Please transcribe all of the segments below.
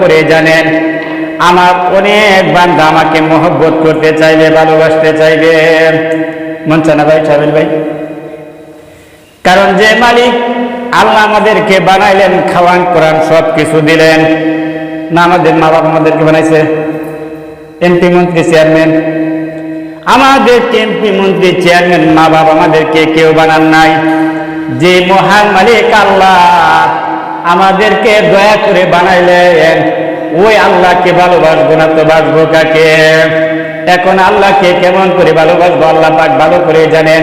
করে জানেন, আমার অনেক বান্ধা আমাকে মহব্বত করতে চাইবে, ভালোবাসতে চাইবে। মন ভাই সাহেব ভাই? কারণ যে মালিক আল্লাহ আমাদেরকে বানাইলেন, খাওয়ান কোরআন সব কিছু দিলেন। না আমাদের মা বাবা আমাদেরকে বানাইছে। এমপি মন্ত্রী চেয়ারম্যান। আমাদের এমপি মন্ত্রী চেয়ারম্যান মা বাবা আমাদেরকে কেউ বানান নাই। যে মহান মালিক আল্লাহ আমাদেরকে দয়া করে বানাইলেন। ওই আল্লাহকে ভালোবাসবো না তো বাসবো কাকে? এখন আল্লাহকে কেমন করে ভালোবাসবো? আল্লাহ পাক ভালো করে জানেন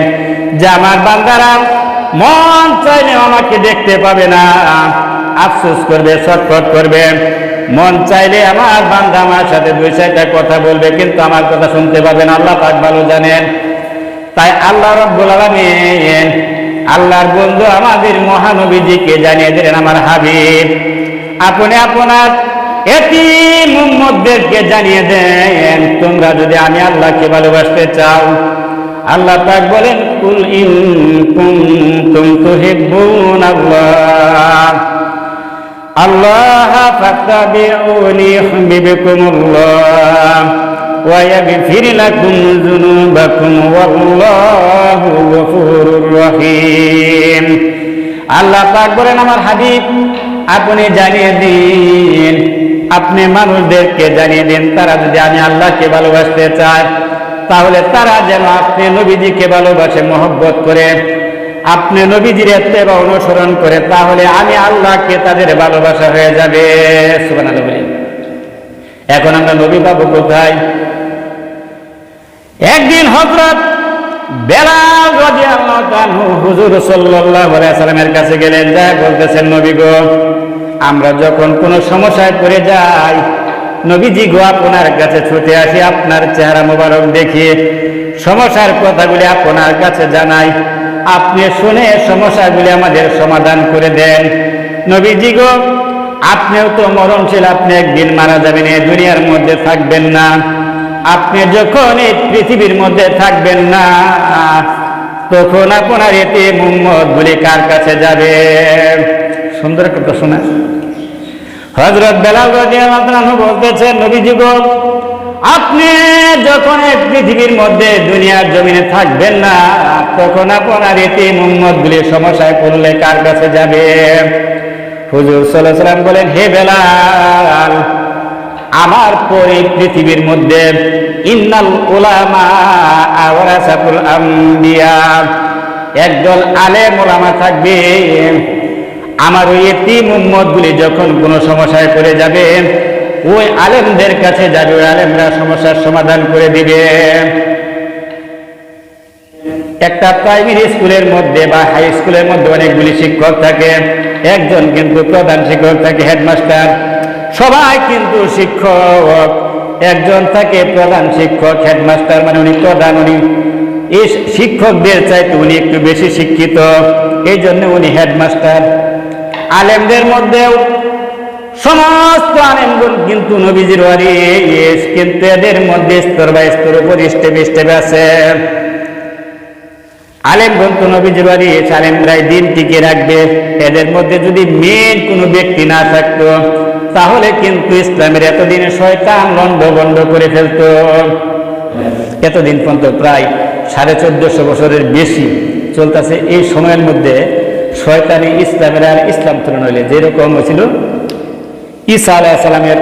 যে আমার বান্দারা মন চাইলে আমাকে দেখতে পাবে না। আফসোস করবে, ছটফট করবে। মন চাইলে আমার বান্দা আমার সাথে দুই চারটা কথা বলবে, কিন্তু আমার কথা শুনতে পাবেন আল্লাহ পাক ভালো জানেন। তাই আল্লাহ রব্বুল আলামিন আল্লাহর বন্ধু আমাদের মহানবীজিকে জানিয়ে দিলেন, আমার হাবিব, আপনি আপনার এটি মুহাম্মদদেরকে জানিয়ে দেন, তোমরা যদি আমি আল্লাহকে ভালোবাসতে চাও। আল্লাহ পাক বলেন, কুল ইন কুনতুম তুহিব্বুন আল্লাহ। আল্লাহ ফাত্তাবিউনি ইউহিব্বুকুমুল্লাহ। ইয়াগফির লাকুম যুনুবাকুম ওয়াল্লাহু গফুরুর রহিম। আল্লাহ পাক বলেন, আমার হাবিব, আপনি জানিয়ে দিন, আপনি মানুষদেরকে জানিয়ে দিন, তারা যদি আমি আল্লাহকে ভালোবাসতে চায়, তাহলে তারা যেন আপনি নবীজিকে ভালোবাসে, মহব্বত করে। আপনি নবীজির বা অনুসরণ করে, তাহলে আমি আল্লাহকে তাদের ভালোবাসা হয়ে যাবে। বলি এখন আমরা নবী পাবো কোথায়? একদিন হজরত বেলাল হুজুর সাল্লামের কাছে গেলেন, যা বলতেছেন নবী গো, আমরা যখন কোনো সমস্যায় পড়ে যাই, নবীজি গো আপনার কাছে ছুটে আসি, আপনার চেহারা মোবারক দেখিয়ে সমস্যার কথাগুলি আপনার কাছে জানাই। আপনি শুনে সমস্যাগুলি আমাদের সমাধান করে দেন। নবীজি গো, আপনিও তো মরণশীল, আপনি একদিন মারা যাবেন, এই দুনিয়ার মধ্যে থাকবেন না। আপনি যখন এই পৃথিবীর মধ্যে থাকবেন না, তখন আপনার এতে মুম্মদ বলে কার কাছে যাবে? সুন্দর একটা প্রশ্ন হজরত বেলাল বলতেছেন, নবীজি গো আপনি যখন পৃথিবীর মধ্যে দুনিয়ার জমিনে থাকবেন না, তখন আপনার এতে মুম্মদ বলে সমস্যায় পড়লে কার কাছে যাবে? হুজুর আলাইহি সাল্লাম বলেন, হে বেলাল আমার পরে পৃথিবীর মধ্যে ইন্নাল আম্বিয়া। একদল আলেম ওলামা থাকবে। আমার ওই এতি গুলি যখন কোনো সমস্যায় পড়ে যাবে, ওই আলেমদের কাছে যাবে, ওই আলেমরা সমস্যার সমাধান করে দিবে। একটা প্রাইমারি স্কুলের মধ্যে বা হাই স্কুলের মধ্যে অনেকগুলি শিক্ষক থাকে। একজন কিন্তু প্রধান শিক্ষক থাকে, হেডমাস্টার। সবাই কিন্তু শিক্ষক। একজন থাকে প্রধান শিক্ষক হেডমাস্টার মানে উনি প্রধান, উনি এই শিক্ষকদের চাইতে উনি একটু বেশি শিক্ষিত। এই জন্য উনি হেডমাস্টার আলেমদের মধ্যেও সমস্ত আলেমগুন কিন্তু নবীজির কিন্তু এদের মধ্যে স্তর বা স্তর উপর স্টেপ স্টেপ আছে। আলেমগণ তো নবীজির ওয়ারিস আলেমরাই দিন টিকে রাখবে। এদের মধ্যে যদি মেন কোনো ব্যক্তি না থাকতো তাহলে কিন্তু ইসলামের এতদিনে শয়তান বন্ধ করে ফেলত। এতদিন পর্যন্ত প্রায় সাড়ে চোদ্দশো বছরের বেশি চলতেছে এই সময়ের মধ্যে শয়তানি ইসলামের আর ইসলাম তুলনা হইলে যেরকম হয়েছিল ঈসা আলাহ সালামের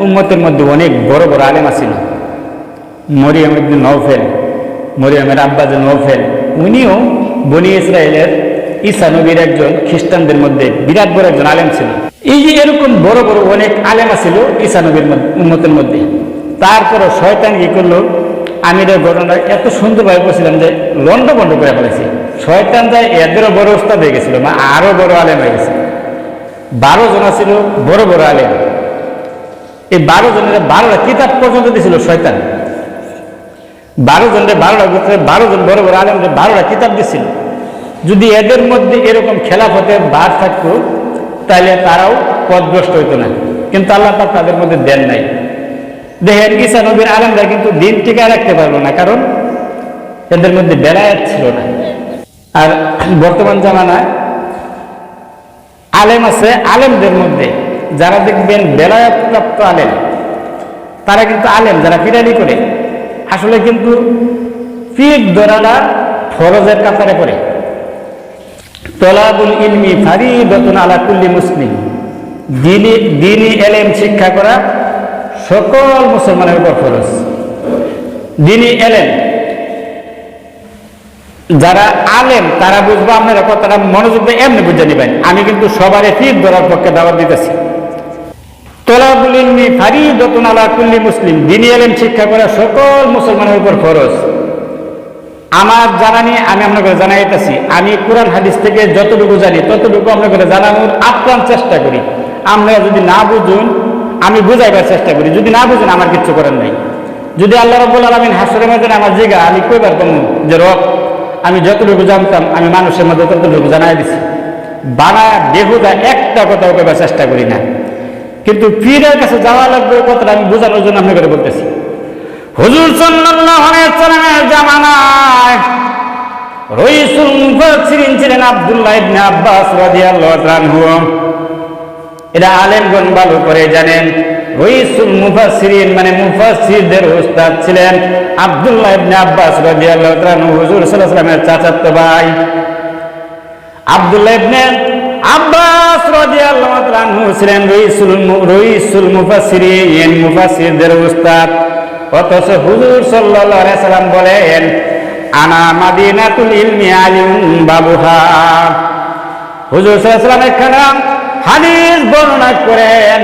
উম্মতের মধ্যে অনেক বড় বড় আলেম ছিল মরিয়াম ইবনে নৌফেল মরিয়ামের আব্বাজ নৌফেল উনিও বনি ইসরায়েলের ঈসা নবীর একজন খ্রিস্টানদের মধ্যে বিরাট বড় একজন আলেম ছিল। এই যে এরকম বড় বড় অনেক আলেমা ছিল ঈসা নবীর উম্মতের মধ্যে। তারপরও শয়তান কি করল? আমি ঘটনা এত সুন্দরভাবে বলছিলাম যে লন্ড বন্ড করে ফেলেছি। শয়তান যায়, এদেরও বড় ওস্তাদ হয়ে গেছিল, মা আরও বড় আলেম হয়ে গেছে। বারো জনা ছিল বড় বড় আলেম। এই বারো জনের বারোটা কিতাব পর্যন্ত দিয়েছিল শয়তান। বারো জনের বারোটা বারো জন বড় বড় আলেমদের বারোটা কিতাব দিছিল। যদি এদের মধ্যে এরকম খেলাফতে বার থাকতো, তাহলে তারাও পদগ্রস্ত হইতো না। কিন্তু আল্লাহ পাক তাদের মধ্যে দেন নাই। দেখেন, ঈসা নবীর আলেমরা কিন্তু দিন টিকা রাখতে পারল না, কারণ এদের মধ্যে বেলায়াত ছিল না। আর বর্তমান জামানায় আলেম আছে, আলেমদের মধ্যে যারা দেখবেন বেলায়তপ্রাপ্ত আলেম, তারা কিন্তু আলেম, যারা ফিরানি করে। আসলে কিন্তু পিঠ ধরাটা ফরজের কাতারে পড়ে। তলাবুল ইলমি ফারি ফারিদতুন আলা কুল্লি মুসলিম। দিনী দিনী এলেম শিক্ষা করা সকল মুসলমানের উপর ফরজ। দিনী এলেম, যারা আলেম, তারা বুঝব আপনারা কথাটা মনোযোগ দিয়ে এমনি বুঝে নেবেন। আমি কিন্তু সবারই ফির ধরার পক্ষে দাওয়াত দিতেছি। তোলাবুল ইলমি ফারিদতুন আলা কুল্লি মুসলিম, দিনী এলেম শিক্ষা করা সকল মুসলমানের উপর ফরজ। আমার জানা নিয়ে আমি আপনাকে জানাইতেছি। আমি কোরআন হাদিস থেকে যতটুকু জানি, ততটুকু আপনাকে জানানোর আপ্রাণ চেষ্টা করি। আপনারা যদি না বুঝুন, আমি বুঝাইবার চেষ্টা করি। যদি না বুঝুন, আমার কিচ্ছু করার নাই। যদি আল্লাহ রব্বুল আলমিন হাসরের মধ্যে আমার জিগা, আমি কইবার কম যে রব, আমি যতটুকু জানতাম, আমি মানুষের মধ্যে ততটুকু জানাই দিছি। বানা বেহুদা একটা কথাও কইবার চেষ্টা করি না। কিন্তু পীরের কাছে যাওয়া লাগবে কথাটা আমি বোঝানোর জন্য আপনাকে বলতেছি। হুজুর সাল্লাল্লাহু আলাইহি সাল্লামের জামানায়। রইসুল মুফাসসিরিন ছিলেন আব্দুল্লাহ ইবনে আব্বাস রাদিয়াল্লাহু আনহু। এটা আলেমগণ ভালো করে জানেন, রইসুল মুফাসসিরিন মানে মুফাসসিরদের উস্তাদ ছিলেন আব্দুল্লাহ ইবনে আব্বাস রাদিয়াল্লাহু আনহু। হুজুর সাল্লাল্লাহু আলাইহি সাল্লামের ভাই। আব্দুল্লাহ ইবনে আব্বাস রাদিয়াল্লাহু আনহু ছিলেন রইসুল রইসুল মুফাসসিরিন, মুফাসসিরদের উস্তাদ। অথচ হুজুর সাল্লাল্লাহু আলাইহি সাল্লাম বলেন, আনা মাদিনাতুল ইলমি আলিম বাবুহা। হুজুর সাল্লাল্লাহু একখানা হাদিস বর্ণনা করেন,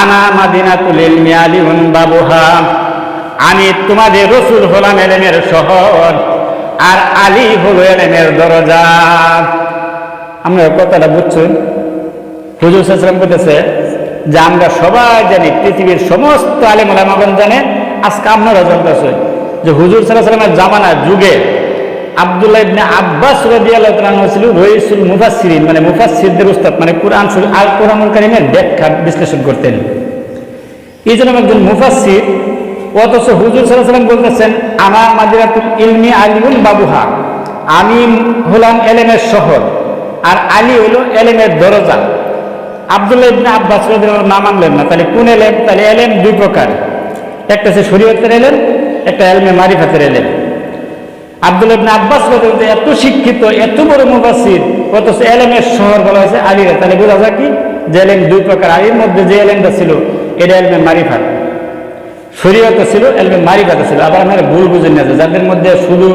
আনা মাদিনাতুল ইলমি আলিম বাবুহা। আমি তোমাদের রসুল হলাম এলেমের শহর, আর আলী হলো এলেমের দরজা। আমরা কথাটা বুঝছেন? হুজুর সাল্লাম বলতেছে যে আমরা সবাই জানি পৃথিবীর সমস্ত আলেম ওলামাগণ জানে, আজকে আপনারা জানতেছে যে হুজুর সাল্লাহ সাল্লামের জামানা যুগে আব্দুল্লাহ ইবনে আব্বাস রাদিয়াল্লাহু তাআলা ছিল রইসুল মানে মুফাসসিরদের উস্তাদ মানে কোরআন শরীফ, আর কোরআনুল কারীমের ব্যাখ্যা বিশ্লেষণ করতেন। এই জন্য একজন মুফাসসির, অথচ হুজুর সাল্লাহ সাল্লাম বলতেছেন, আমার মাদিরাতুল ইলমি আলিমুল বাবুহা, আমি হলাম এলেমের শহর, আর আলী হলো এলেমের দরজা। আব্দুল্লাহ ইবনে আব্বাস না মানলেন না। তাহলে কোন এলেম তাহলে এলেম দুই প্রকার। একটা হচ্ছে শরীয়তের এলেম একটা এলমে মারিফাতের এলেম আব্দুল্লাহ ইবনে আব্বাস এত শিক্ষিত, এত বড় মুফাসসির, অথচ এলেমের শহর বলা হয়েছে আলীরা। তাহলে বোঝা যায় কি? যে এলেম দুই প্রকার। আলীর মধ্যে যে এলেমটা ছিল, এটা এলমে মারিফাত। শরীয়ত ছিল, এলমে মারিফাত ছিল। আবার আমরা ভুল বুঝেন না যাদের মধ্যে শুধু,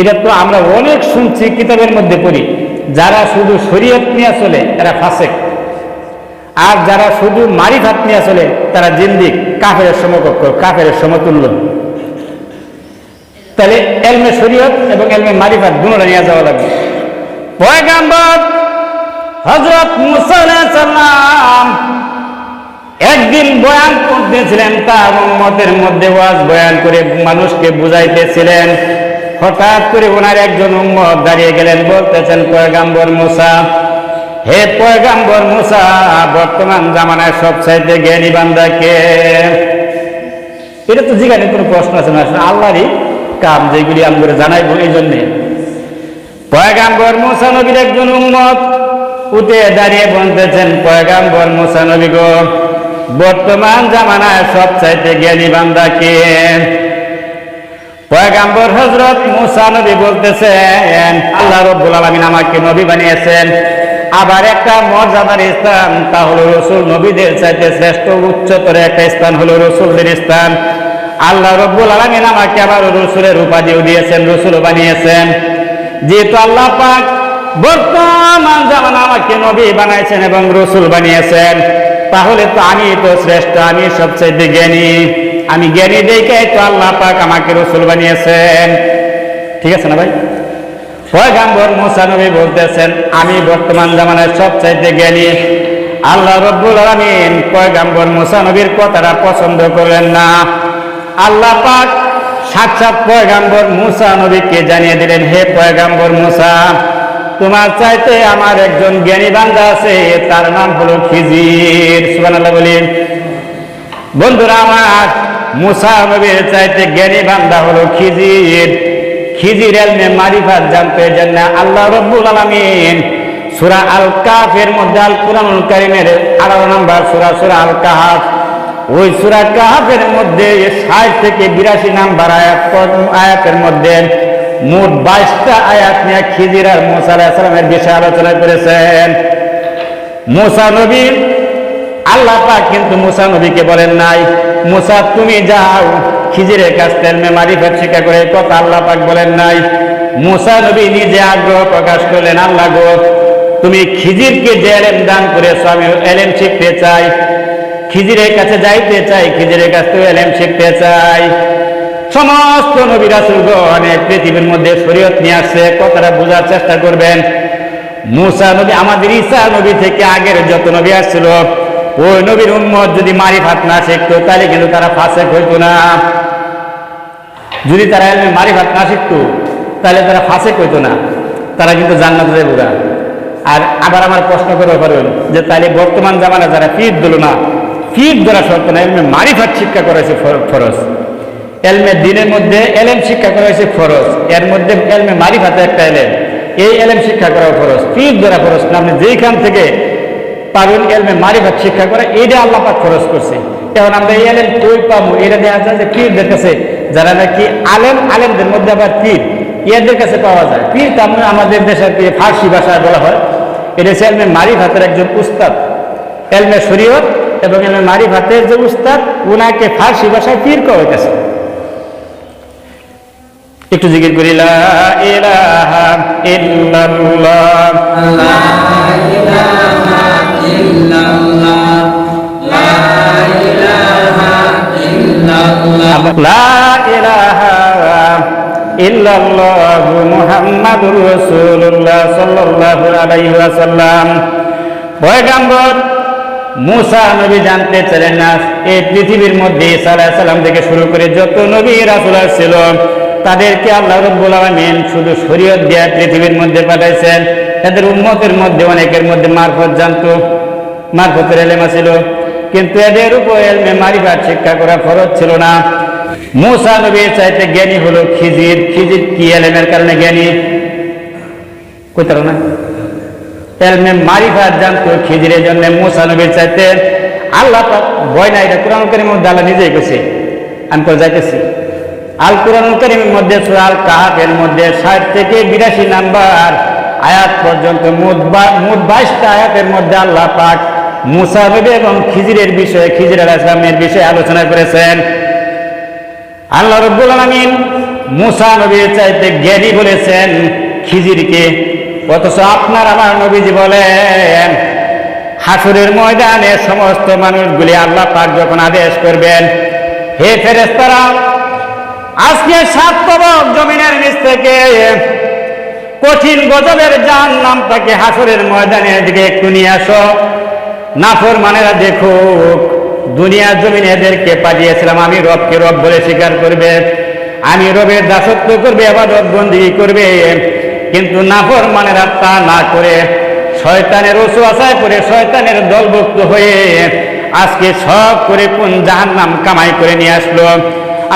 এটা তো আমরা অনেক শুনছি, কিতাবের মধ্যে পড়ি। যারা শুধু শরীয়ত নিয়ে চলে, এরা ফাসেক। আর যারা শুধু মারিফাত নিয়ে চলে, তারা জিন্দিক, কাফের সমকক্ষ, কাফের সমতুল্য। তাহলে এলমে শরীয়ত এবং এলমে মারিফাত দুটোটা নিয়ে যাওয়া লাগবে। পয়গাম্বর হজরত মুসা একদিন বয়ান করতেছিলেন, তার মতের মধ্যে ওয়াজ বয়ান করে মানুষকে বুঝাইতেছিলেন। হঠাৎ করে ওনার একজন উম্মত দাঁড়িয়ে গেলেন, বলতেছেন, পয়গাম্বর মুসা হে পয়গাম্বর মুসা, বর্তমান জামানায় সবচাইতে জ্ঞানী বান্দা কে? এটা তো জিজ্ঞাসা কোনো প্রশ্ন আছে না আল্লাহরই কাম যেগুলি আমি করে জানাইবো এই জন্যে। পয়গাম্বর মুসা নবীর একজন উম্মত, উঠে দাঁড়িয়ে বলতেছেন, পয়গাম্বর মুসা নবী গো, বর্তমান জামানায় সবচাইতে জ্ঞানী বান্দা কে? পয়গাম্বর হজরত মুসা নবী বলতেছেন, আল্লাহ রব্বুল আলমিন আমাকে নবী বানিয়েছেন। আবার একটা মর্যাদার স্থান, তা হলো রসুল নবীদের চাইতে শ্রেষ্ঠ উচ্চতর একটা স্থান হলো রসুলদের স্থান। আল্লাহ রব্বুল আলমিন আমাকে আবার রসুলের উপাধিও দিয়েছেন, রসুলও বানিয়েছেন। যেহেতু আল্লাহ পাক বর্তমান জামানা আমাকে নবী বানাইছেন এবং রসুল বানিয়েছেন, তাহলে তো আমি তো শ্রেষ্ঠ আমি সবচেয়ে জ্ঞানী। আমি জ্ঞানী দেখে তো আল্লাহ পাক আমাকে রসুল বানিয়েছেন। ঠিক আছে না ভাই? পয়গাম্বর মুসা নবী বলতেছেন, আমি বর্তমান জামানায় সবচাইতে জ্ঞানী। আল্লাহ রব্বুল আলামিন পয়গাম্বর মুসা নবীর কথাটা পছন্দ করলেন না। আল্লাহ পাক সাক্ষাৎ পয়গাম্বর মুসা নবীকে জানিয়ে দিলেন, হে পয়গাম্বর মুসা, তোমার চাইতে আমার একজন জ্ঞানী বান্দা আছে, তার নাম হলো খিজির। সুবহানাল্লাহ বলি বন্ধুরা, আমার মুসা নবীর চাইতে জ্ঞানী বান্দা হলো খিজির। খিজির এলমে মারিফাত জানতে জান না। আল্লাহ রব্বুল আলামিন সুরা আল কাফের মধ্যে আল কুরআনুল কারিমের আঠারো নম্বর সুরা সুরা আল কাহাফ ওই সুরা কাহাফের মধ্যে ষাট থেকে বিরাশি নাম্বার আয়াত আয়াতের মধ্যে মোট বাইশটা আয়াত নিয়ে খিজির আর মোসা আলাহিসামের বিষয়ে আলোচনা করেছেন। মোসা নবী আল্লাহ পাক কিন্তু মুসা নবীকে বলেন নাই, মুসা, তুমি যাও, খিজিরের কাছ থেকে মারিফাত শিক্ষা করে কথা আল্লাহ পাক বলেন নাই। মুসা নবী নিজে আগ্রহ প্রকাশ করলেন, আল্লাহ গো, তুমি খিজিরকে যে এলেম দান করেছ, আমি এলেম শিখতে চাই। খিজিরের কাছে যাইতে চাই, খিজিরের কাছ থেকে এলেম শিখতে চাই। সমস্ত নবী রাসুলগণ পৃথিবীর মধ্যে শরীয়ত নিয়ে আসছে, কথাটা বোঝার চেষ্টা করবেন। মুসা নবী, আমাদের ঈসা নবী থেকে আগের যত নবী আসছিল ওই নবীর উম্মত যদি মারি মারিফাত না শিখতো, তাহলে কিন্তু তারা ফাসেক হইতো না। যদি তারা এলমে মারিফাত না শিখতো, তাহলে তারা ফাসেক হইতো না। তারা কিন্তু জান্নাত যাইব না আর আবার আমার প্রশ্ন করে পারবেন যে, তাহলে বর্তমান জামানা যারা পীর দিল না পীর ধরা শর্ত না, এলমে মারি মারিফাত শিক্ষা করা হয়েছে ফর- ফরজ। এলমে দিনের মধ্যে এলেম শিক্ষা করা হয়েছে ফরজ। এর মধ্যে এলমে মারিফাতে একটা এলেম। এই এলেম শিক্ষা করা ফরজ। পীর ধরা ফরজ না, আপনি যেইখান থেকে পারুন এলমে মারিফাত শিক্ষা করা এইটা আল্লাহ পাক খরচ করছে। এখন আমরা এই এলেম কই পাবো? এটা দেখা যায় যে পীরদের কাছে, যারা নাকি আলেম, আলেমদের মধ্যে আবার পীর। এদের কাছে পাওয়া যায়। পীর তো আমরা আমাদের দেশের কি ফার্সি ভাষায় বলা হয়, এটা হচ্ছে এলমে মারিফাতের একজন উস্তাদ, এলমে শরীয়ত এবং এলমে মারিফাতের যে উস্তাদ, উনাকে ফার্সি ভাষায় পীর কওয়া হইতেছে। একটু জিজ্ঞেস করি, লা ইলাহা ইল্লাল্লাহ। লা ইলাহা মুসা জানতে চাইলেন না, এই পৃথিবীর মধ্যে ঈসা সালাম থেকে শুরু করে যত নবী রাসূল ছিল তাদেরকে আল্লাহ রাব্বুল শুধু শরীয়ত দিয়ে পৃথিবীর মধ্যে পাঠাইছেন। তাদের উম্মতের মধ্যে, অনেকের মধ্যে মারফত জানতো। মারফতের এলেমা ছিল কিন্তু এদের উপর এলমে মারিফাত শিক্ষা করা ফরজ ছিল না। মুসা নবীর চাইতে জ্ঞানী হলো খিজির। খিজির কি এলেমের কারণে জ্ঞানী? কইতার না এলমে মারিফাত জানতো খিজিরের জন্য মুসা নবীর চাইতে আল্লাহ ভয় না এটা কোরআন করিমের মধ্যে আল্লাহ নিজেই কইছে। আমি তো যাইতেছি? আল কোরআন করিমের মধ্যে সূরা আল কাহাফের মধ্যে ষাট থেকে বিরাশি নাম্বার আয়াত পর্যন্ত মোট মোট বাইশটা আয়াতের মধ্যে আল্লাহ পাক মুসা এবং খিজিরের বিষয়ে, খিজির আলাহ ইসলামের বিষয়ে আলোচনা করেছেন। আল্লাহ রব্বুল আলামিন মুসা নবীর চাইতে জ্ঞানী বলেছেন খিজিরকে। অথচ আপনার আমার নবীজি বলেন, হাসুরের ময়দানে সমস্ত মানুষগুলি আল্লাহ পাক যখন আদেশ করবেন, হে ফেরেস্তারা আজকে সাত তবক জমিনের নিচ থেকে কঠিন গজবের জান নামটাকে হাসরের ময়দানের দিকে একটু নিয়ে আসো। নাফর মানেরা দেখুক, দুনিয়ার জমিনে এদেরকে পাঠিয়েছিলাম, আমি রবকে রব বলে স্বীকার করবে, আমি রবের দাসত্ব করবে, আবাদত বন্দি করবে, কিন্তু নাফর মানেরা তা না করে শয়তানের ওসু আশায় করে শয়তানের দলভুক্ত হয়ে আজকে সব করে কোন জাহান নাম কামাই করে নিয়ে আসলো।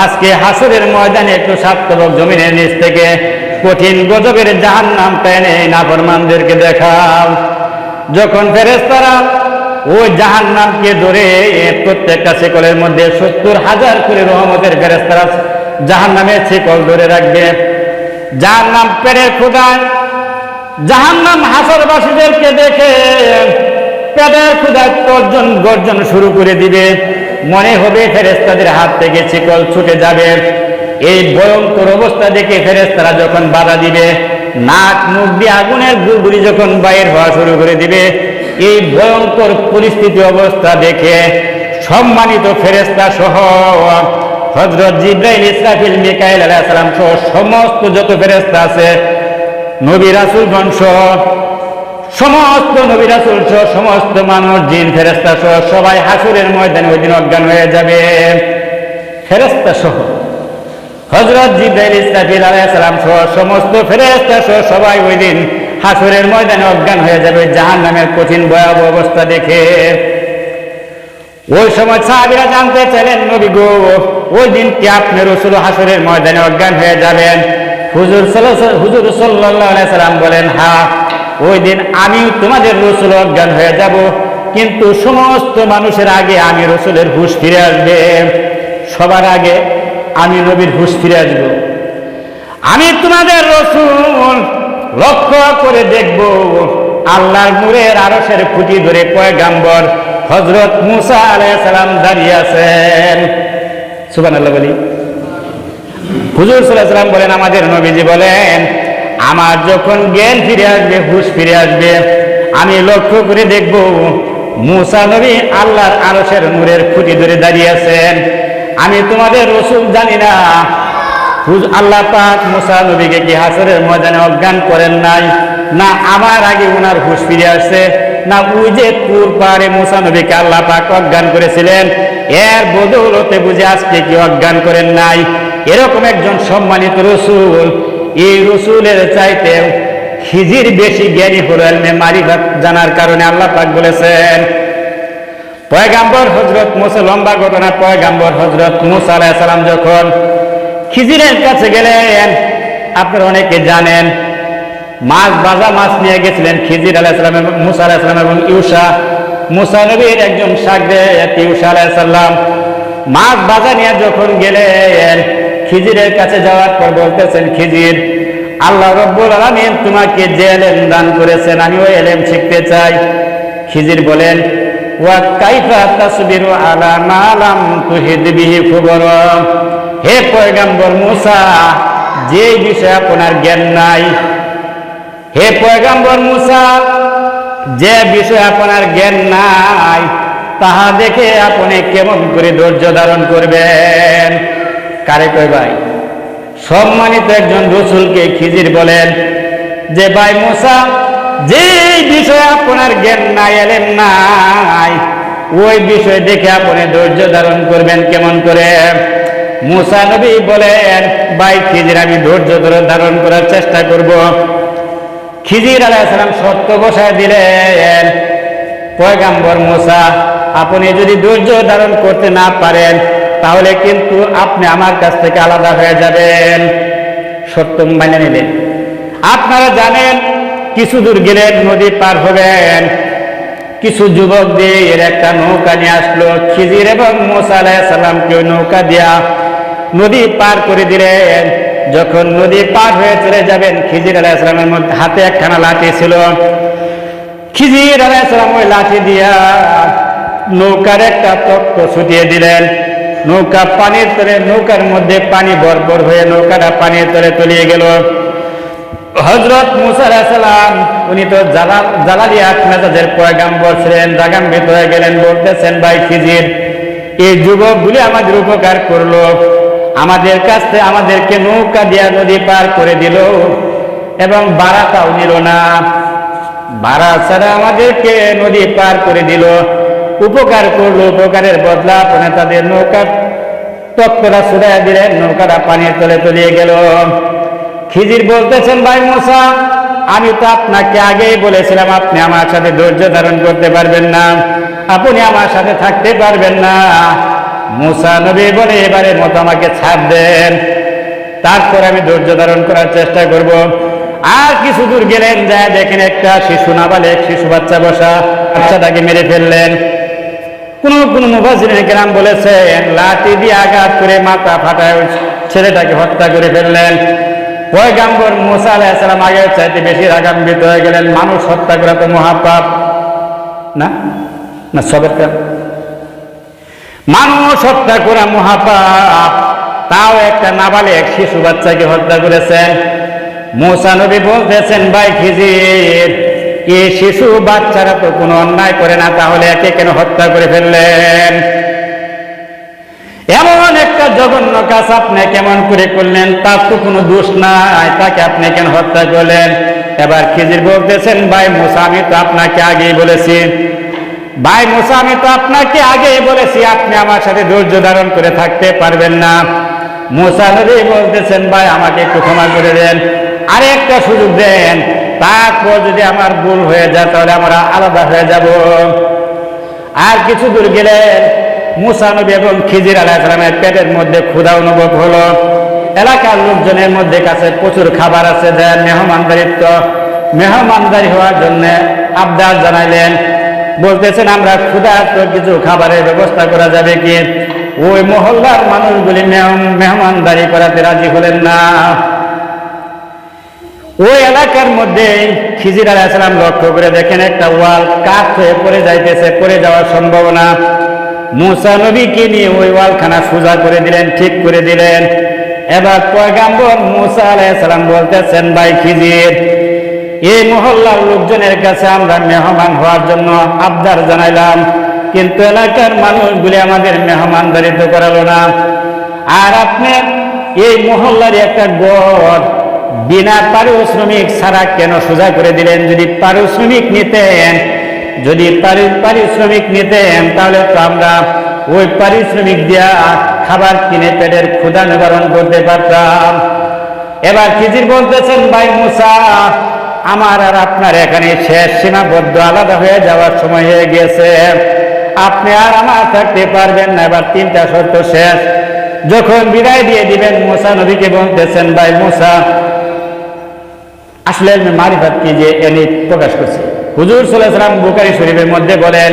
আজকে হাসরের ময়দানে একটু সাতবক জমিনের নিচ থেকে কঠিন গজবের জাহান নাম টেনে নাফরমানদেরকে দেখাও। যখন ফেরেস্তারা ওই জাহান নামকে ধরে প্রত্যেকটা শিকলের মধ্যে সত্তর হাজার করে রহমতের ফেরেস্তারা জাহান নামের শিকল ধরে রাখবে। জাহান নাম পেটের ক্ষুদায় জাহান নাম হাসরবাসীদেরকে দেখে পেটের ক্ষুদায় গর্জন গর্জন শুরু করে দিবে। মনে হবে ফেরেস্তাদের হাত থেকে শিকল ছুটে যাবে। এই ভয়ঙ্কর অবস্থা দেখে ফেরেস্তারা যখন বাধা দিবে নাক মুখ দিয়ে আগুনের গুড়গুড়ি যখন বাইর হওয়া শুরু করে দিবে এই ভয়ঙ্কর পরিস্থিতি অবস্থা দেখে সম্মানিত ফেরেস্তা সহ হজরত জিব্রাইল, ইসরাফিল, মিকাইল আলাইহিস সালাম সহ সমস্ত যত ফেরেস্তা আছে, নবী রাসূল বংশ সমস্ত নবী রাসূল সহ, সমস্ত মানুষ, জিন ফেরেস্তা সহ সবাই হাসুরের ময়দানে ওই দিন অজ্ঞান হয়ে যাবে। ফেরেস্তা সহ হজরত জিব্রাইল ইসরাফিল আলাইহিস সালাম সহ সমস্ত ফেরেস্তা সহ সবাই ওই দিন হাসুরের ময়দানে অজ্ঞান হয়ে যাবে জাহান্নামের কঠিন ভয়াবহ অবস্থা দেখে। ওই সময় সাহাবিরা জানতে চাইলেন, নবী গো, ওই দিন কি আপনি রসুল হাসরের ময়দানে অজ্ঞান হয়ে যাবেন? হুজুর হুজুর সাল্লাম বলেন হ্যাঁ ওই দিন আমিও তোমাদের রসুল অজ্ঞান হয়ে যাব, কিন্তু সমস্ত মানুষের আগে আমি রসুলের হুশ ফিরে আসবে। সবার আগে আমি নবীর হুশ ফিরে আসব। আমি তোমাদের রসুন লক্ষ্য করে দেখব। আল্লাহর নূরের আরশের খুঁটি ধরে পয়গাম্বর হজরত মুসা আলাইহিস সালাম দাঁড়িয়ে আছেন। সুবহানাল্লাহ বলি। হুজুর সাল্লাম বলেন, আমাদের নবীজি বলেন, আমার যখন জ্ঞান ফিরে আসবে, হুশ ফিরে আসবে, আমি লক্ষ্য করে দেখব মুসা নবী আল্লাহর আরশের নূরের খুঁটি ধরে দাঁড়িয়ে আছেন। আমি তোমাদের রসুল জানি না। আল্লাহ পাক মুসা নবীকে কি হাসরের ময়দানে অজ্ঞান করেন নাই? না আমার আগে উনার হুশ ফিরে আসছে, না ওই যে তুর পাহাড়ে মুসা নবীকে আল্লাহ পাক অজ্ঞান করেছিলেন। এর বদৌলতে বুঝে আজকে কি অজ্ঞান করেন নাই? এরকম একজন সম্মানিত রসুল, এই রসুলের চাইতে খিজির বেশি জ্ঞানী হলো এলমে জানার কারণে আল্লাহ পাক বলেছেন পয়গাম্বর হজরত মুসা, লম্বা ঘটনা, পয়গাম্বর হজরত মুসা আলাইহিস সালাম যখন খিজিরের কাছে গেলেন, আপনারা অনেকে জানেন, মাছ, বাজা মাছ নিয়ে গেছিলেন খিজির আলাইসালাম এবং মুসা আলাইসালাম এবং ইউসা। মুসা নবীর একজন সাগরে ইউসা আলাইসাল্লাম মাছ, বাজা নিয়ে যখন গেলেন, খিজিরের কাছে যাওয়ার পর বলতেছেন, খিজির, আল্লাহ রব্বুল আলামিন তোমাকে যে এলেম দান করেছেন আমি ওই এলেম শিখতে চাই। খিজির বলেন ওয়া কাইফা তাসবিরু আলা মা লাম তুহিদ বিহি খুবরা হে পয়গাম্বর মুসা যে বিষয়ে আপনার জ্ঞান নাই, হে পয়গাম্বর মুসা, যে বিষয়ে আপনার জ্ঞান নাই, তাহা দেখে আপনি কেমন করে ধৈর্য ধারণ করবেন? কারে কয় ভাই? সম্মানিত একজন রসুলকে খিজির বলেন যে, ভাই মুসা যে বিষয়ে আপনার জ্ঞান নাই এলেন নাই, ওই বিষয় দেখে আপনি ধৈর্য ধারণ করবেন কেমন করে? মুসা নবী বলেন, ভাই, খিজির আমি ধৈর্য ধরে ধারণ করার চেষ্টা করব। খিজির আলাইসালাম সত্য বসায় দিলেন, পয়গাম্বর মুসা, আপনি যদি ধৈর্য ধারণ করতে না পারেন, তাহলে কিন্তু আপনি আমার কাছ থেকে আলাদা হয়ে যাবেন। সত্য মানে নিলেন। আপনারা জানেন কিছু দূর গেলেন নদী পার হবেন। কিছু যুবক দিয়ে এর একটা নৌকা নিয়ে আসলো। খিজির এবং মোসা আলাইসাল্লামকে ওই নৌকা দিয়া নদী পার করে দিলেন। যখন নদী পার হয়ে চলে যাবেন, খিজির আলাইসালামের মধ্যে হাতে একখানা লাঠি ছিল। খিজির আলাইসালাম ওই লাঠি দিয়া নৌকার একটা তক্ত ছুটিয়ে দিলেন। নৌকা পানির তলে, নৌকার মধ্যে পানি ভরপুর হয়ে নৌকাটা পানির তলে তলিয়ে গেল। হজরত মুসার সালাম, উনি তো জালা জালালি মেজাজের পয়গাম্বর ছিলেন, রাগাম্বিত হয়ে গেলেন, বলতেছেন, ভাই খিজির এই যুবকগুলি আমাদের উপকার করল। আমাদের কাছ থেকে আমাদেরকে নৌকা দিয়া নদী পার করে দিল এবং বাড়াটাও নিল না। ভাড়া ছাড়া আমাদেরকে নদী পার করে দিল। উপকার করল, উপকারের বদলা আপনি তাদের নৌকা তত্ত্বটা ছুড়াই দিলেন, নৌকাটা পানির তলে তলিয়ে গেল। খিজির বলতেছেন, ভাই মশা আমি তো আপনাকে আগেই বলেছিলাম, আপনি আমার সাথে ধৈর্য ধারণ করতে পারবেন না, আপনি আমার সাথে থাকতে পারবেন না। মুসা নবী বলে এবারে মতো আমাকে ছাড় দেন। তারপর আমি ধৈর্য ধারণ করার চেষ্টা করব। আর কিছু দূর গেলেন, যায় দেখেন একটা শিশু নাবালেক, শিশু বাচ্চা বসা বাচ্চাটাকে মেরে ফেললেন। কোন কোন মুফাসির গ্রাম বলেছেন, লাঠি দিয়ে আঘাত করে মাথা ফাটায় ছেলেটাকে হত্যা করে ফেললেন। পয়গাম্বর মুসা আলাইসালাম আগের চাইতে বেশি রাগান্বিত হয়ে গেলেন, মানুষ হত্যা করা তো মহাপাপ। না? না, সবের কাম মানুষ হত্যা করা মহাপাপ, তাও একটা নাবালেক শিশু বাচ্চাকে হত্যা করেছেন মুসা নবী বলতেছেন, ভাই খিজির এই শিশু বাচ্চারা তো কোনো অন্যায় করে না, তাহলে একে কেন হত্যা করে ফেললেন? এমন জঘন্য কাজ আপনি কেমন করে করলেন, তার তো কোনো দোষ নাই, তাকে আপনি কেন হত্যা করলেন? এবার খিজির বলতেছেন, ভাই মুসা, আমি তো আপনাকে আগেই বলেছি। ভাই মুসা, আমি তো আপনাকে আগেই বলেছি, আপনি আমার সাথে ধৈর্য ধারণ করে থাকতে পারবেন না। মুসা নবী বলতেছেন, ভাই, আমাকে একটু ক্ষমা করে দেন। আরে একটা সুযোগ দেন, তারপর যদি আমার ভুল হয়ে যায়, তাহলে আমরা আলাদা হয়ে যাব। আর কিছু দূর গেলেন মুসা নবী এবং খিজির আলাহিসামের পেটের মধ্যে ক্ষুধা অনুভব হলো। এলাকার লোকজনের মধ্যে কাছে প্রচুর খাবার আছে দেন মেহমানদারিত্ব মেহমানদারি হওয়ার জন্য আবদার জানাইলেন। বলতেছেন, আমরা ক্ষুধার্ত কিছু খাবারের ব্যবস্থা করা যাবে কি? ওই মহল্লার মানুষগুলি মেহম- মেহমানদারি করাতে রাজি হলেন না। ওই এলাকার মধ্যে খিজির আলাইসালাম লক্ষ্য করে দেখেন, একটা ওয়াল কাঠ হয়ে পড়ে যাইতেছে, পড়ে যাওয়ার সম্ভাবনা। মুসা নবীকে নিয়ে ওই ওয়ালখানা সোজা করে দিলেন, ঠিক করে দিলেন। এবার পয়গাম্বর মুসা আলাইসালাম বলতেছেন, ভাই খিজির, এই মহল্লার লোকজনের কাছে আমরা মেহমান হওয়ার জন্য আবদার জানাইলাম, কিন্তু এলাকার মানুষগুলি আমাদের মেহমানদারিত করালো না। আর আপনার এই মহল্লার একটা গড়, বিনা পারিশ্রমিক ছাড়া কেন সোজা করে দিলেন? যদি পারিশ্রমিক নিতেন যদি পারি- পারিশ্রমিক নিতেন, তাহলে তো আমরা ওই পারিশ্রমিক দিয়া খাবার কিনে পেটের ক্ষুধা নিবারণ করতে পারতাম। এবার খিজির বলতেছেন, ভাই মুসা, আমার আর আপনার এখানে শেষ সীমাবদ্ধ আলাদা হয়ে যাওয়ার সময় হয়ে গেছে। আপনি আর আমার থাকতে পারবেন না, এবার তিনটা শর্ত শেষ। যখন বিদায় দিয়ে দিবেন, মুসা নবীকে বলতেছেন, ভাই মুসা, আসলে আমি মারিফাত কি যে এনে প্রকাশ করছে। হুজুর সাল্লাম বুকারি শরীফের মধ্যে বলেন,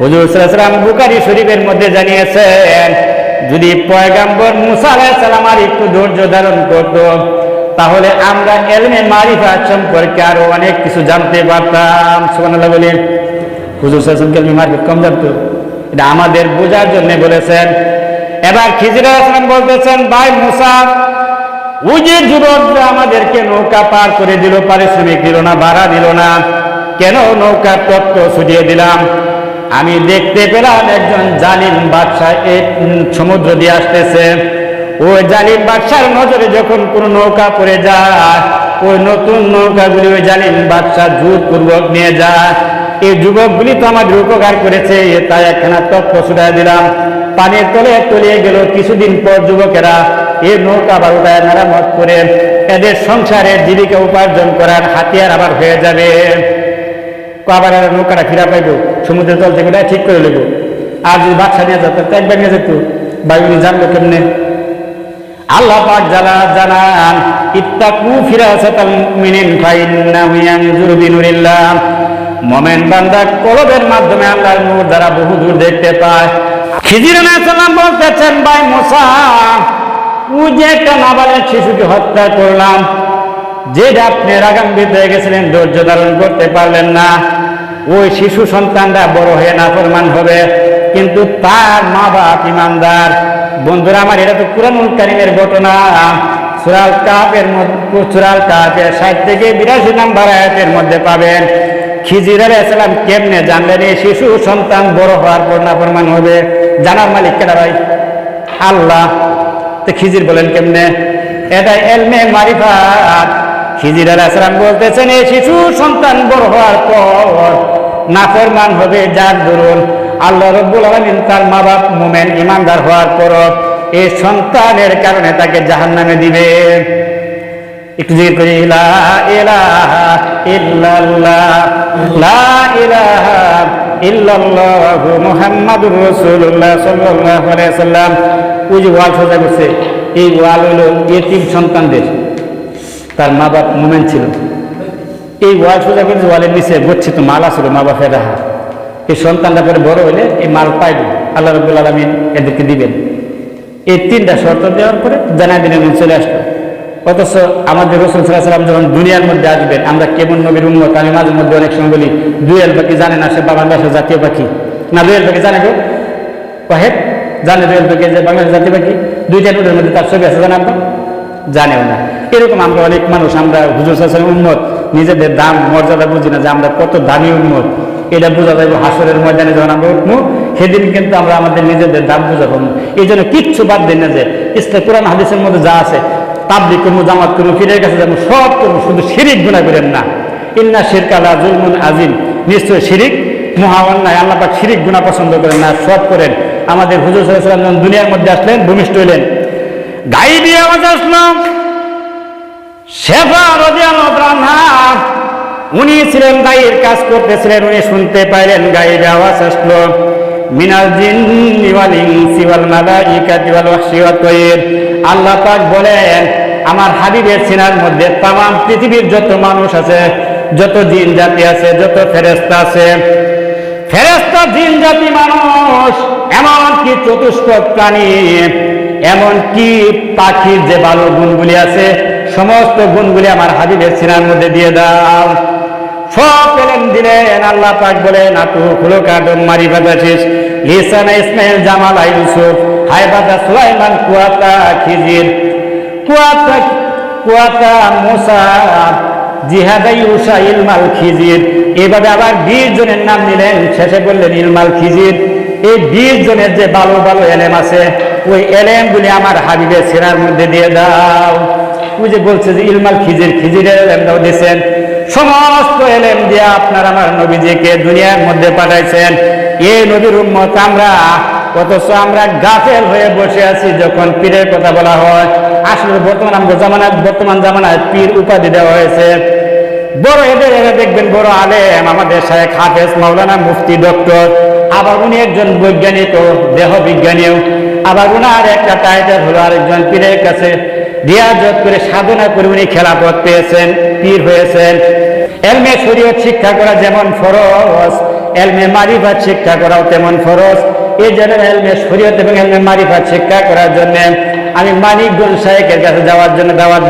হুজুর সাল্লাম বুকারি শরীফের মধ্যে জানিয়েছেন, যদি পয়গাম্বর মুসা আলাইসালাম আর একটু ধৈর্য ধারণ করত, তাহলে আমরা এলমে মারিফাত সম্পর্কে আরও অনেক কিছু জানতে পারতাম। সুবহানাল্লাহ বলি, হুজুর সাল্লাম এলমে মারিফাত কম জানতো। এটা আমাদের বোঝার জন্য বলেছেন। এবার খিজির বলতেছেন, ভাই মুসা ওই যে যুবকরা আমাদেরকে নৌকা পার করে দিল, পারিশ্রমিক দিল না, ভাড়া দিল না। কেন নৌকার তত্ত্ব ছুটিয়ে দিলাম? আমি দেখতে পেলাম একজন জালিম বাদশাহ এই সমুদ্র দিয়ে আসতেছে। ওই জালিম বাদশার নজরে যখন কোনো নৌকা পড়ে যায়, ওই নতুন নৌকাগুলি ওই জালিম বাদশাহ জোরপূর্বক নিয়ে যায়। এই যুবকগুলি তো আমাদের উপকার করেছে এ তাই একখানা তত্ত্ব ছুটাই দিলাম। পানির তলে তলিয়ে গেল কিছুদিন পর যুবকেরা এই নৌকা বারোটায় মেরামত করে এদের সংসারের জীবিকা উপার্জন করার হাতিয়ার আবার হয়ে যাবে। আবার এরা নৌকাটা ফিরা পাইব, সমুদ্রের তল থেকে ঠিক করে নেব আর যদি বাচ্চা নিয়ে যেত একবার নিয়ে যেত। বায়ুনি জানলো কেমনে? আল্লাহ পাক জানা জানান ইত্তাকু ফিরা ফিরাসাতাল মুমিনিন ফাইন্নাহু ইয়ানজুরু বিনুরিল্লাহ। মোমেন বান্দা কলবের মাধ্যমে আল্লাহর নূর দ্বারা বহু দূর দেখতে পায়। খিজির সালাম বলতেছেন, ভাই মুসা ও যে একটা নাবালের শিশুকে হত্যা করলাম। যেটা আপনি রাগান্বিত হয়ে গেছিলেন, ধৈর্য ধারণ করতে পারলেন না। ওই শিশু সন্তানরা বড় হয়ে নাফরমান হবে। কিন্তু তার মা বাপ ইমানদার। বন্ধুরা আমার, এটা তো কুরানুল কারিমের ঘটনা। সুরাল কাপের সুরাল কাপের ষাট থেকে বিরাশি নাম্বার আয়াতের মধ্যে পাবেন। খিজির আলাইসালাম কেমনে জানলেন? এই শিশু সন্তান বড় হওয়ার পর নাফরমান হবে। জানার মালিক কেটা ভাই? আল্লাহ। তো খিজির বলেন কেমনে? এটা এলমে মারিফাত। খিজির আলাইসালাম বলতেছেন, এই শিশু সন্তান বড় হওয়ার পর নাফরমান হবে যার দরুন আল্লাহ রব্বুল আলমিন তার মা বাপ মোমেন ইমানদার হওয়ার পর এই সন্তানের কারণে তাকে জাহান নামে দিবে। একটু জিজ্ঞেস লা ইলাহা ইল্লাল্লাহ, লা ইলাহা ইল্লাল্লাহ মুহাম্মাদুর রাসূলুল্লাহ সাল্লাল্লাহু আলাইহি সাল্লাম। ওই যে ওয়াল সোজা করছে, এই ওয়াল হলো এতিম সন্তানদের। তার মা বাপ মোমেন ছিল। এই ওয়াল সোজা করে ওয়ালের নিচে গচ্ছিত মাল আসলো মা বাপের রাহা। এই সন্তানটা পরে বড় হইলে এই মাল পাইবে। আল্লাহ রবুল আলমিন এদেরকে দিবেন। এই তিনটা শর্ত দেওয়ার পরে জানাই দিনের চলে আসলো। অথচ আমাদের রসুল সাল্লাম যখন দুনিয়ার মধ্যে আসবেন, আমরা কেমন নবীর উন্মত আমি মাঝে মধ্যে অনেক সময় বলি দুয়েল পাখি জানে না সে বাংলাদেশের জাতীয় পাখি। না দুয়েল পাখি জানে গো। কহেদ জানে দুয়েল পাখি যে বাংলাদেশের জাতীয় পাখি? দুইটা নোটের মধ্যে তার ছবি আছে, জানে আমরা? জানেও না। এরকম আমরা অনেক মানুষ, আমরা হুজুর সাল্লাম উন্মত নিজেদের দাম, মর্যাদা বুঝি না যে আমরা কত দামি উন্মত এটা বোঝা যাবে হাসরের ময়দানে যখন আমরা উঠবো, সেদিন কিন্তু আমরা আমাদের নিজেদের দাম বুঝা পাবো এই জন্য কিচ্ছু বাদ দিন না যে, ইসলাম, কোরআন, হাদিসের মধ্যে যা আছে তাবলিক করব জামাত করব ফিরের কাছে যাব সব করব শুধু শিরিক গুণা করেন না। ইন্না শিরকালা জুলমুন আজিম নিশ্চয় শিরিক মহা আল্লাহ পাক শিরিক গুণা পছন্দ করেন না, সব করেন। আমাদের হুজুর সাল্লাম যখন দুনিয়ার মধ্যে আসলেন, ভূমিষ্ঠ হইলেন। গাইবি আওয়াজ আসলো। শেফা রাদিয়াল্লাহু উনি ছিলেন গায়ের কাজ করতেছিলেন, উনি শুনতে পাইলেন গায়ের আওয়াজ আসলো। মিনাল জিন্নি ওয়াল ইনসি ওয়াল মালাইকাতি ওয়াল ওয়াহশি ওয়াত আল্লাহ পাক বলেন, আমার হাবিবের সিনার মধ্যে তাম, পৃথিবীর যত মানুষ আছে, যত জিন জাতি আছে, যত ফেরেস্তা আছে ফেরেস্তা জিন জাতি মানুষ, এমনকি চতুষ্পদ প্রাণী, এমনকি পাখির যে ভালো গুণগুলি আছে, সমস্ত গুণগুলি আমার হাবিবের সিনার মধ্যে দিয়ে দাও। সব পেলেন দিলেন, আল্লাহ পাক বলেন আপু খুলো কাদম মারি বাদাসিস লিসানা ইসমাইল, জামাল ইউসুফ হাইবাদা সুলাইমান, কুয়াতা, খিজির, কুয়াতা কুয়াতা, মুসা, জিহাদা ইউসা, ইলমাল খিজির। এইভাবে আবার বিশ জনের নাম নিলেন, শেষে বললেন, ইলমাল খিজির। এই বিশ জনের যে ভালো ভালো এলেম আছে, ওই এলেম এলেমগুলি আমার হাবিবের সেরার মধ্যে দিয়ে দাও। ওই যে বলছে যে, ইলমাল খিজির, খিজিরের এলেমটাও দিয়েছেন সমস্ত এলেম দিয়ে আপনার আমার নবীজিকে দুনিয়ার মধ্যে পাঠাইছেন। এই নবীর উম্মত আমরা, অথচ আমরা গাফেল হয়ে বসে আছি যখন পীরের কথা বলা হয়। আসলে বর্তমান আমাদের জামানায়, বর্তমান জামানায় পীর উপাধি দেওয়া হয়েছে। বড় এদের এরা দেখবেন, বড় আলেম, আমাদের শেখ হাফেজ মাওলানা মুফতি ডক্টর, আবার উনি একজন বৈজ্ঞানিক ও দেহ বিজ্ঞানীও আবার উনার একটা টাইটেল হলো আরেকজন পীরের কাছে রিয়াজত করে সাধনা করে উনি খেলাপথ পেয়েছেন, পীর হয়েছেন। এলমে শরীয়ত শিক্ষা করা যেমন ফরজ, এলমে মারিফাত শিক্ষা করাও তেমন ফরজ। এই জন্য এলমে শরীয়ত এবং এলমে মারিফাত শিক্ষা করার জন্য আমি মানিকগঞ্জ সাহেবের কাছে যাওয়ার জন্য দাওয়াত